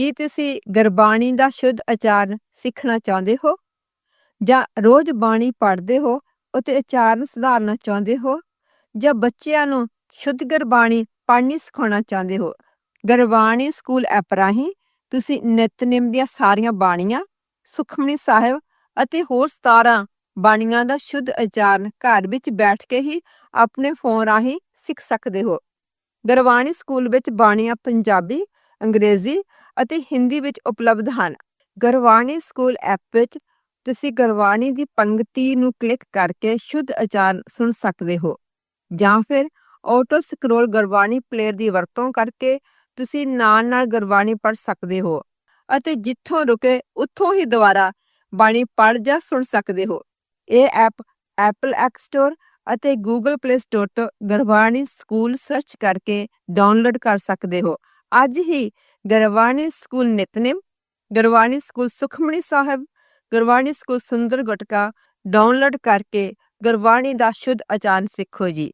ਕੀ ਤੁਸੀਂ ਗੁਰਬਾਣੀ ਦਾ ਸ਼ੁੱਧ ਉਚਾਰਨ ਸਿੱਖਣਾ ਚਾਹੁੰਦੇ ਹੋ? ਜਾਂ ਰੋਜ਼ ਬਾਣੀ ਪੜ੍ਹਦੇ ਹੋ ਅਤੇ ਉਚਾਰਨ ਸੁਧਾਰਨਾ ਚਾਹੁੰਦੇ ਹੋ? ਜਾਂ ਬੱਚਿਆਂ ਨੂੰ ਸ਼ੁੱਧ ਗੁਰਬਾਣੀ ਪੜ੍ਹਨੀ ਸਿਖਾਉਣਾ ਚਾਹੁੰਦੇ ਹੋ? ਗੁਰਬਾਣੀ ਸਕੂਲ ਐਪ ਰਾਹੀਂ ਤੁਸੀਂ ਨਿਤਨੇਮ ਦੀਆਂ ਸਾਰੀਆਂ ਬਾਣੀਆਂ, ਸੁਖਮਨੀ ਸਾਹਿਬ ਅਤੇ ਹੋਰ 17 ਬਾਣੀਆਂ ਦਾ ਸ਼ੁੱਧ ਉਚਾਰਨ ਘਰ ਵਿੱਚ ਬੈਠ ਕੇ ਹੀ ਆਪਣੇ ਫੋਨ ਰਾਹੀਂ ਸਿੱਖ ਸਕਦੇ ਹੋ। ਗੁਰਬਾਣੀ ਸਕੂਲ ਵਿੱਚ ਬਾਣੀਆਂ ਪੰਜਾਬੀ, ਅੰਗਰੇਜ਼ੀ ਅਤੇ ਹਿੰਦੀ ਵਿੱਚ ਉਪਲਬਧ ਹਨ। ਗੁਰਬਾਣੀ ਸਕੂਲ ਐਪ ਵਿੱਚ ਤੁਸੀਂ ਗੁਰਬਾਣੀ ਦੀ ਪੰਕਤੀ ਨੂੰ ਕਲਿੱਕ ਕਰਕੇ ਸ਼ੁੱਧ ਉਚਾਰਨ ਸੁਣ ਸਕਦੇ ਹੋ। ਜਾਂ ਫਿਰ ਆਟੋ ਸਕਰੋਲ ਗੁਰਬਾਣੀ ਪਲੇਅਰ ਦੀ ਵਰਤੋਂ ਕਰਕੇ ਤੁਸੀਂ ਨਾਲ-ਨਾਲ ਗੁਰਬਾਣੀ ਪੜ੍ਹ ਸਕਦੇ ਹੋ ਅਤੇ ਜਿੱਥੋਂ ਰੁਕੇ ਉੱਥੋਂ ਹੀ ਦੁਬਾਰਾ ਬਾਣੀ ਪੜ੍ਹ ਜਾਂ ਸੁਣ ਸਕਦੇ ਹੋ। ਇਹ ਐਪ ਐਪਲ ਐਪ ਸਟੋਰ ਅਤੇ ਗੂਗਲ ਪਲੇ ਸਟੋਰ ਤੋਂ ਗੁਰਬਾਣੀ ਸਕੂਲ ਸਰਚ ਕਰਕੇ ਡਾਊਨਲੋਡ ਕਰ ਸਕਦੇ ਹੋ ਅੱਜ ਹੀ Gurbani school Nitnem Gurbani school Sukhmani Sahib Gurbani school Sundar Gutka download ਕਰਕੇ ਗੁਰਬਾਣੀ ਦਾ ਸ਼ੁੱਧ ਉਚਾਰਨ ਸਿੱਖੋ ਜੀ।